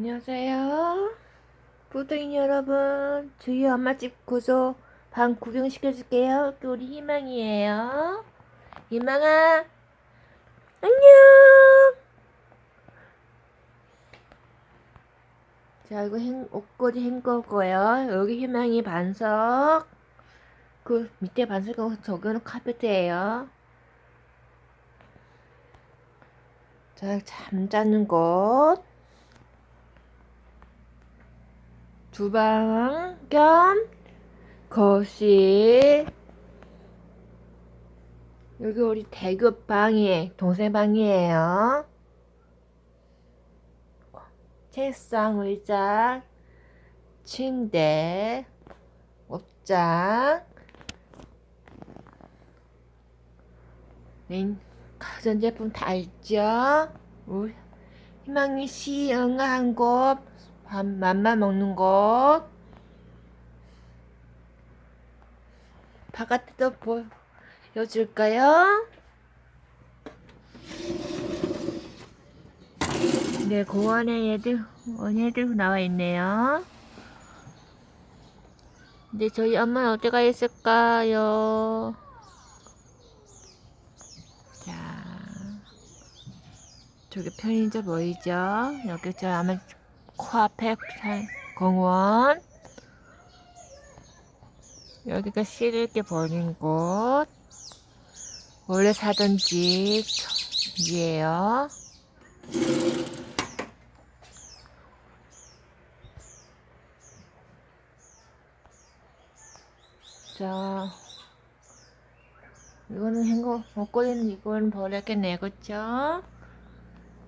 안녕하세요. 부동인 여러분, 주희 엄마집 고소 방 구경시켜줄게요. 그 우리 희망이에요. 희망아, 안녕. 자, 이거 행, 옷걸이 헹거고요. 여기 희망이 반석. 그 밑에 반석은 저거는 카페트예요. 자, 잠자는 곳. 주방 겸 거실. 여기 우리 대교 방이 동생 방이에요. 책상, 의자, 침대, 옷장. 네, 가전제품 다 있죠? 희망이 씨 응한 곳, 밥 맘만 먹는 곳. 바깥에도 보여줄까요? 네, 공원에 얘들, 얘들 나와 있네요. 근데 저희 엄마는 어디 가 있을까요? 자, 저기 편의점 보이죠? 여기 저 아마 코앞에 공원. 여기가 씨를게 버린 곳. 원래 사던 집이에요. 자, 이거는 행거 먹거리는 이거는 버렸겠네, 그쵸?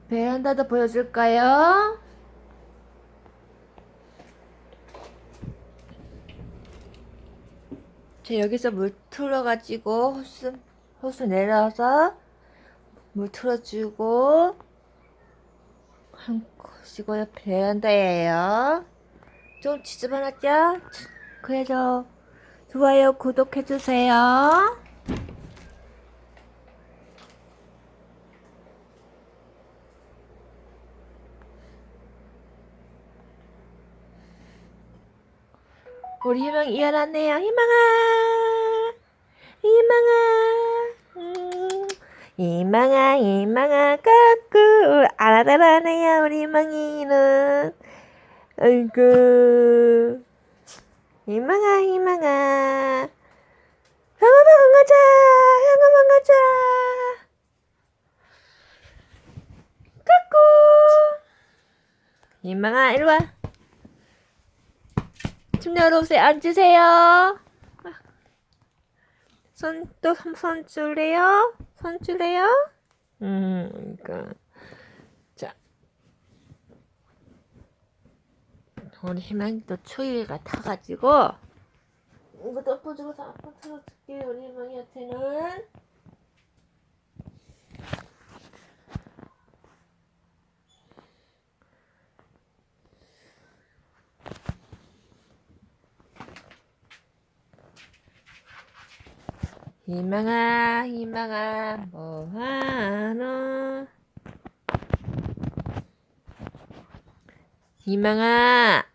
베란다도 보여줄까요? 저 여기서 물 틀어가지고 호스 호스 내려서 물 틀어주고 한 곳이고요 베란다예요. 좀 지저분하죠? 그래도 좋아요 구독해주세요. 우리 희망 일어났네요. 희망아, 희망아, 음, 희망아, 희망아, 까꾸 알아달라네요. 우리 희망이는, 아이고, 희망아, 희망아, 형아방 가자, 형아방 가자, 까꾸, 희망아, 일로 와. 침대 오세요. 앉으세요. 손, 또, 손 줄래요? 손 줄래요? 음, 그니까. 자. 우리 희망이 또 추위가 타가지고, 이거 덮어주고서 한번 틀어줄게요. 우리 희망이한테는. 희망아, 희망아, 뭐하노? 희망아,